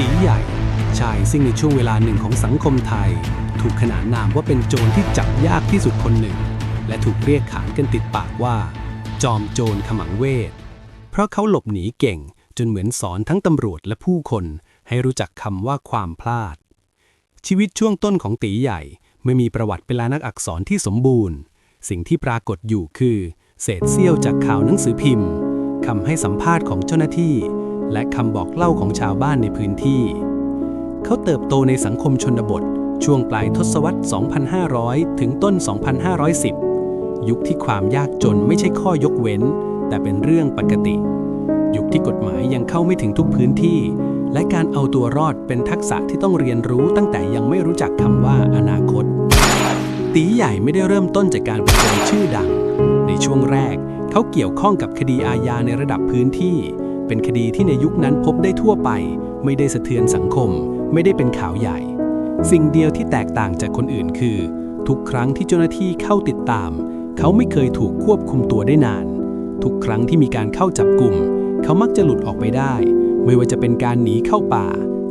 ตีใหญ่ ชายซึ่งในช่วงเวลาหนึ่งของสังคมไทย ถูกขนานนามว่าเป็นโจรที่จับยากที่สุดคนหนึ่ง และถูกเรียกขานกันติดปากว่า จอมโจรขมังเวท เพราะเขาหลบหนีเก่งจนเหมือนสอนทั้งตำรวจและผู้คน ให้รู้จักคำว่าความพลาด ชีวิตช่วงต้นของตีใหญ่ไม่มีประวัติเป็นลานักอักษรที่สมบูรณ์ สิ่งที่ปรากฏอยู่คือ เศษเสี้ยวจากข่าวหนังสือพิมพ์คำให้สัมภาษณ์ของเจ้าหน้าที่ และคำบอกเล่าของชาวบ้านในพื้นที่ เขาเติบโตในสังคมชนบท ช่วงปลายทศวรรษ 2500 ถึงต้น 2510 ยุคที่ความยากจนไม่ใช่ข้อยกเว้น แต่เป็นเรื่องปกติ ยุคที่กฎหมายยังเข้าไม่ถึงทุกพื้นที่ และการเอาตัวรอดเป็นทักษะที่ต้องเรียนรู้ตั้งแต่ยังไม่รู้จักคำว่าอนาคต ตีใหญ่ไม่ได้เริ่มต้นจากการเป็นคนชื่อดัง ในช่วงแรกเขาเกี่ยวข้องกับคดีอาญาในระดับพื้นที่ เป็นคดีที่ในยุคนั้นพบได้ทั่วไป ไม่ได้สะเทือนสังคม ไม่ได้เป็นข่าวใหญ่ สิ่งเดียวที่แตกต่างจากคนอื่นคือ ทุกครั้งที่เจ้าหน้าที่เข้าติดตาม เขาไม่เคยถูกควบคุมตัวได้นาน ทุกครั้งที่มีการเข้าจับกลุ่ม เขามักจะหลุดออกไปได้ ไม่ว่าจะเป็นการหนีเข้าป่า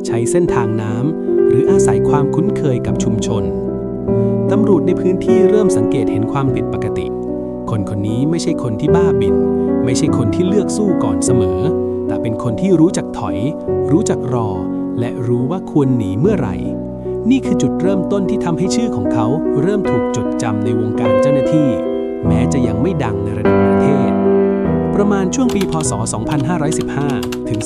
ใช้เส้นทางน้ำหรืออาศัยความคุ้นเคยกับชุมชนตำรวจในพื้นที่เริ่มสังเกตเห็นความผิดปกติ คนคนนี้ไม่ใช่คนที่บ้าบิน ไม่ใช่คนที่เลือกสู้ก่อนเสมอ แต่เป็นคนที่รู้จักถอย รู้จักรอ และรู้ว่าควรหนีเมื่อไหร่ นี่คือจุดเริ่มต้นที่ทำให้ชื่อของเขา เริ่มถูกจดจำในวงการเจ้าหน้าที่ แม้จะยังไม่ดังในระดับประเทศ ประมาณช่วงปีพศ 2515 ถึง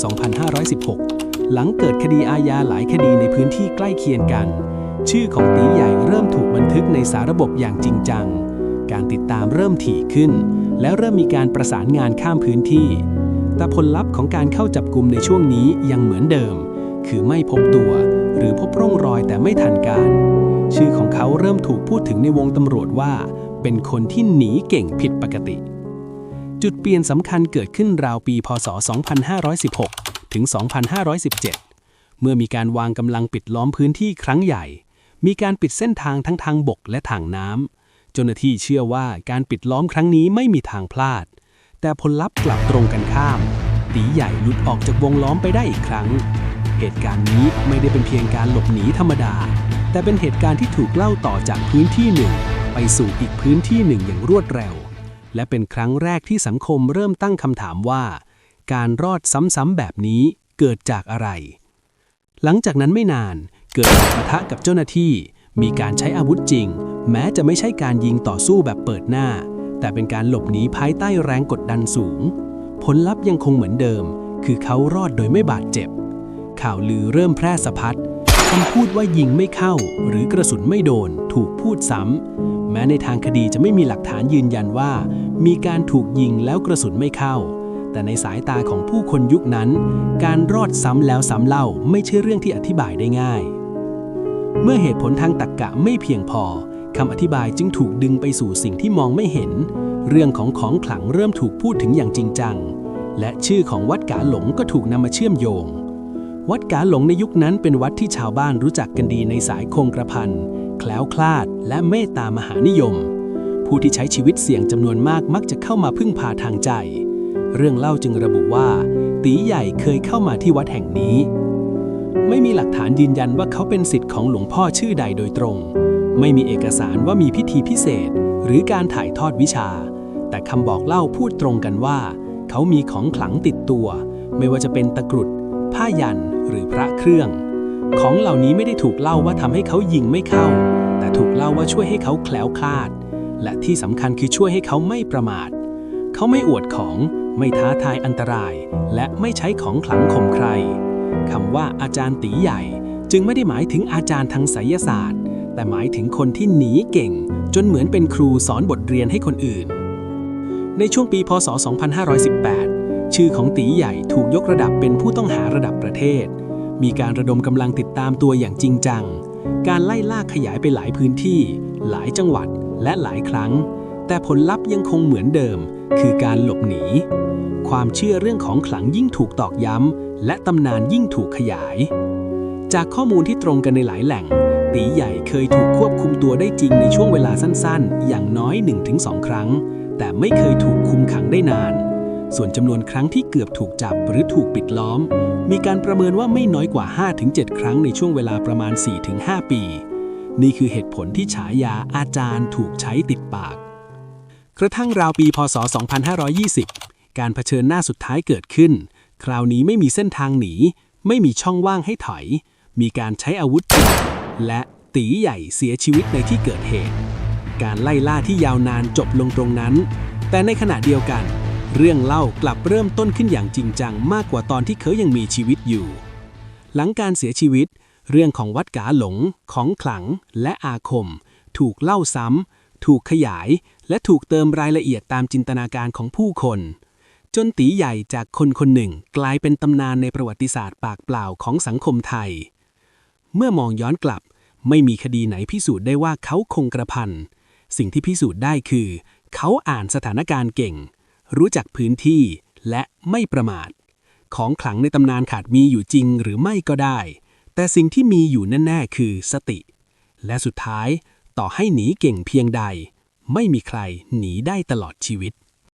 2516 หลังเกิดคดีอาญาหลายคดีในพื้นที่ใกล้เคียงกัน ชื่อของตีใหญ่เริ่มถูกบันทึกในสาระบบอย่างจริงจัง การติดตามเริ่มถี่ขึ้น และเริ่มมีการประสานงานข้ามพื้นที่ แต่ผลลัพธ์ของการเข้าจับกลุ่มในช่วงนี้ยังเหมือนเดิม คือไม่พบตัว หรือพบร่องรอยแต่ไม่ทันการ ชื่อของเขาเริ่มถูกพูดถึงในวงตำรวจว่า เป็นคนที่หนีเก่งผิดปกติ จุดเปลี่ยนสำคัญเกิดขึ้นราวปีพศ 2516 ถึง 2517 เมื่อมีการวางกำลังปิดล้อมพื้นที่ครั้งใหญ่ มีการปิดเส้นทางทั้งทางบกและทางน้ำเจ้าหน้าที่เชื่อว่าการปิดล้อมครั้งนี้ไม่มีทางพลาด แต่ผลลัพธ์กลับตรงกันข้าม ตีใหญ่หลุดออกจากวงล้อมไปได้อีกครั้ง เหตุการณ์นี้ไม่ได้เป็นเพียงการหลบหนีธรรมดา แต่เป็นเหตุการณ์ที่ถูกเล่าต่อจากพื้นที่หนึ่ง ไปสู่อีกพื้นที่หนึ่งอย่างรวดเร็ว และเป็นครั้งแรกที่สังคมเริ่มตั้งคำถามว่า การรอดซ้ำๆแบบนี้เกิดจากอะไร หลังจากนั้นไม่นานเกิดการปะทะกับเจ้าหน้าที่ มีการใช้อาวุธจริง แม้จะไม่ใช่การยิงต่อสู้แบบเปิดหน้า แต่เป็นการหลบหนีภายใต้แรงกดดันสูง ผลลัพธ์ยังคงเหมือนเดิม คือเขารอดโดยไม่บาดเจ็บ ข่าวลือเริ่มแพร่สะพัดคำพูดว่ายิงไม่เข้า หรือกระสุนไม่โดน ถูกพูดซ้ำ แม้ในทางคดีจะไม่มีหลักฐานยืนยันว่า มีการถูกยิงแล้วกระสุนไม่เข้า แต่ในสายตาของผู้คนยุคนั้น การรอดซ้ำแล้วซ้ำเล่าไม่ใช่เรื่องที่อธิบายได้ง่าย เมื่อเหตุผลทางตรรกะไม่เพียงพอ คำอธิบายจึงถูกดึงไปสู่สิ่งที่มองไม่เห็น เรื่องของของขลังเริ่มถูกพูดถึงอย่างจริงจัง และชื่อของวัดกาหลงก็ถูกนำมาเชื่อมโยง วัดกาหลงในยุคนั้นเป็นวัดที่ชาวบ้านรู้จักกันดีในสายคงกระพันแคล้วคลาด และเมตตามหานิยม ผู้ที่ใช้ชีวิตเสี่ยงจำนวนมากมักจะเข้ามาพึ่งพาทางใจ เรื่องเล่าจึงระบุว่า ตีใหญ่เคยเข้ามาที่วัดแห่งนี้ ไม่มีหลักฐานยืนยันว่าเขาเป็นสิทธิ์ของหลวงพ่อชื่อใดโดยตรง ไม่มีเอกสารว่ามีพิธีพิเศษ หรือการถ่ายทอดวิชา แต่คำบอกเล่าพูดตรงกันว่า เขามีของขลังติดตัว ไม่ว่าจะเป็นตะกรุด ผ้ายันหรือพระเครื่อง ของเหล่านี้ไม่ได้ถูกเล่าว่าทำให้เขายิงไม่เข้า แต่ถูกเล่าว่าช่วยให้เขาแคล้วคลาด และที่สำคัญคือช่วยให้เขาไม่ประมาท เขาไม่อวดของไม่ท้าทายอันตราย และไม่ใช้ของขลังข่มใครคำว่าอาจารย์ตีใหญ่ จึงไม่ได้หมายถึงอาจารย์ทางไสยศาสตร์ แต่หมายถึงคนที่หนีเก่ง จนเหมือนเป็นครูสอนบทเรียนให้คนอื่น ในช่วงปีพศ 2518 ชื่อของตีใหญ่ถูกยกระดับเป็นผู้ต้องหาระดับประเทศ มีการระดมกำลังติดตามตัวอย่างจริงจัง การไล่ล่าขยายไปหลายพื้นที่ หลายจังหวัดและหลายครั้ง แต่ผลลัพธ์ยังคงเหมือนเดิม คือการหลบหนี ความเชื่อเรื่องของขลังยิ่งถูกตอกย้ำและตำนานยิ่งถูกขยาย จากข้อมูลที่ตรงกันในหลายแหล่ง ตีใหญ่เคยถูกควบคุมตัวได้จริงในช่วงเวลาสั้นๆ อย่างน้อย 1-2 ครั้ง แต่ไม่เคยถูกคุมขังได้นาน ส่วนจำนวนครั้งที่เกือบถูกจับหรือถูกปิดล้อม มีการประเมินว่าไม่น้อยกว่า 5-7 ครั้งในช่วงเวลาประมาณ 4-5 ปี นี่คือเหตุผลที่ฉายาอาจารย์ถูกใช้ติดปาก กระทั่งราวปีพศ 2520 การเผชิญหน้าสุดท้ายเกิดขึ้น คราวนี้ไม่มีเส้นทางหนี ไม่มีช่องว่างให้ถอย มีการใช้อาวุธ และตีใหญ่เสียชีวิตในที่เกิดเหตุ การไล่ล่าที่ยาวนานจบลงตรงนั้น แต่ในขณะเดียวกัน เรื่องเล่ากลับเริ่มต้นขึ้นอย่างจริงจังมากกว่าตอนที่เขายังมีชีวิตอยู่ หลังการเสียชีวิต เรื่องของวัดกาหลง ของขลัง และอาคม ถูกเล่าซ้ำ ถูกขยาย และถูกเติมรายละเอียดตามจินตนาการของผู้คน จนตีใหญ่จากคนคนหนึ่งกลายเป็นตำนานในประวัติศาสตร์ปากเปล่าของสังคมไทย เมื่อมองย้อนกลับ ไม่มีคดีไหนพิสูจน์ได้ว่าเขาคงกระพัน สิ่งที่พิสูจน์ได้คือ เขาอ่านสถานการณ์เก่ง รู้จักพื้นที่และไม่ประมาท ของขลังในตำนานขาดมีอยู่จริงหรือไม่ก็ได้ แต่สิ่งที่มีอยู่แน่ๆคือสติ และสุดท้ายต่อให้หนีเก่งเพียงใด ไม่มีใครหนีได้ตลอดชีวิต